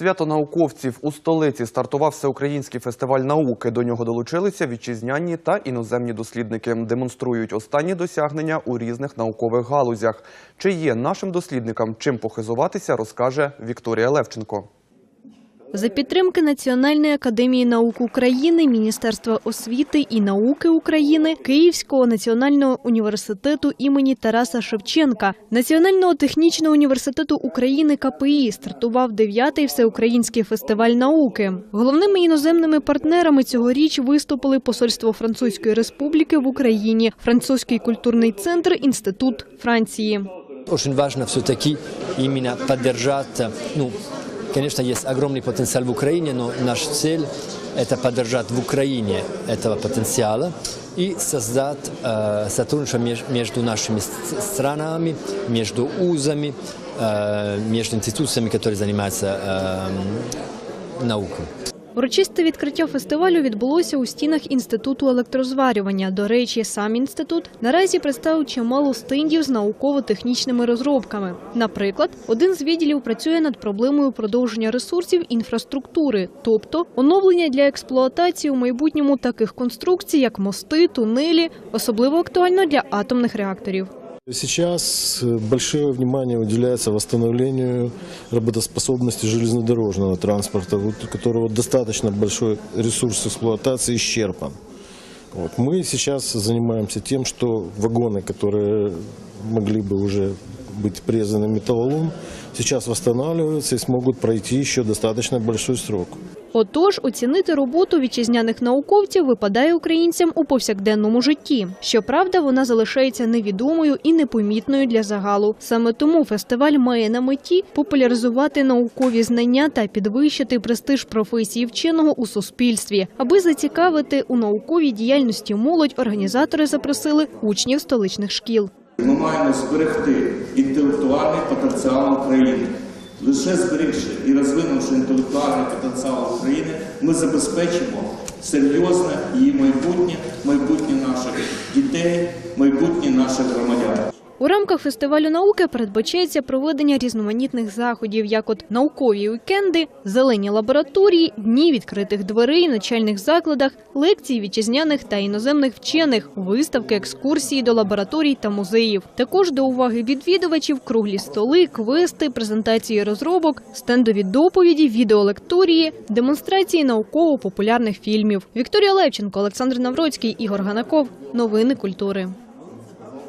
Свято науковців у столиці стартував всеукраїнський фестиваль науки. До нього долучилися вітчизняні та іноземні дослідники. Демонструють останні досягнення у різних наукових галузях. Чи є нашим дослідникам чим похизуватися, розкаже Вікторія Левченко. За підтримки Національної академії наук України, Міністерства освіти і науки України, Київського національного університету імені Тараса Шевченка, Національного технічного університету України КПІ стартував 9-й всеукраїнський фестиваль науки. Головними іноземними партнерами цьогоріч виступили Посольство Французької Республіки в Україні, Французький культурний центр, Інститут Франції. Очень важно все-таки именно поддержать, ну, конечно, есть огромный потенциал в Украине, но наша цель – это поддержать в Украине этого потенциала и создать э, сотрудничество меж- между нашими с- странами, между узами, э, между институциями, которые занимаются э, наукой. Урочисте відкриття фестивалю відбулося у стінах інституту електрозварювання. До речі, сам інститут наразі представив чимало стендів з науково-технічними розробками. Наприклад, один з відділів працює над проблемою продовження ресурсів інфраструктури, тобто оновлення для експлуатації у майбутньому таких конструкцій, як мости, тунелі, особливо актуально для атомних реакторів. Сейчас э, большое внимание уделяется восстановлению работоспособности железнодорожного транспорта, вот у которого достаточно большой ресурс эксплуатации исчерпан. Вот. Мы сейчас занимаемся тем, что вагоны, которые могли бы уже быть презаны металлолом, сейчас восстанавливаются и смогут пройти еще достаточно большой срок. Отож, оцінити роботу вітчизняних науковців випадає українцям у повсякденному житті. Щоправда, вона залишається невідомою і непомітною для загалу. Саме тому фестиваль має на меті популяризувати наукові знання та підвищити престиж професії вченого у суспільстві. Аби зацікавити у науковій діяльності молодь, організатори запросили учнів столичних шкіл. Ми маємо зберегти інтелектуальний потенціал України. Лише зберігши і розвинувши інтелектуальний потенціал України, ми забезпечимо серйозне її майбутнє, майбутнє наших дітей. У рамках фестивалю науки передбачається проведення різноманітних заходів, як от наукові вікенди, зелені лабораторії, дні відкритих дверей, навчальних закладах, лекції вітчизняних та іноземних вчених, виставки, екскурсії до лабораторій та музеїв. Також до уваги відвідувачів круглі столи, квести, презентації розробок, стендові доповіді, відеолекторії, демонстрації науково-популярних фільмів. Вікторія Левченко, Олександр Навроцький, Ігор Ганаков. Новини культури.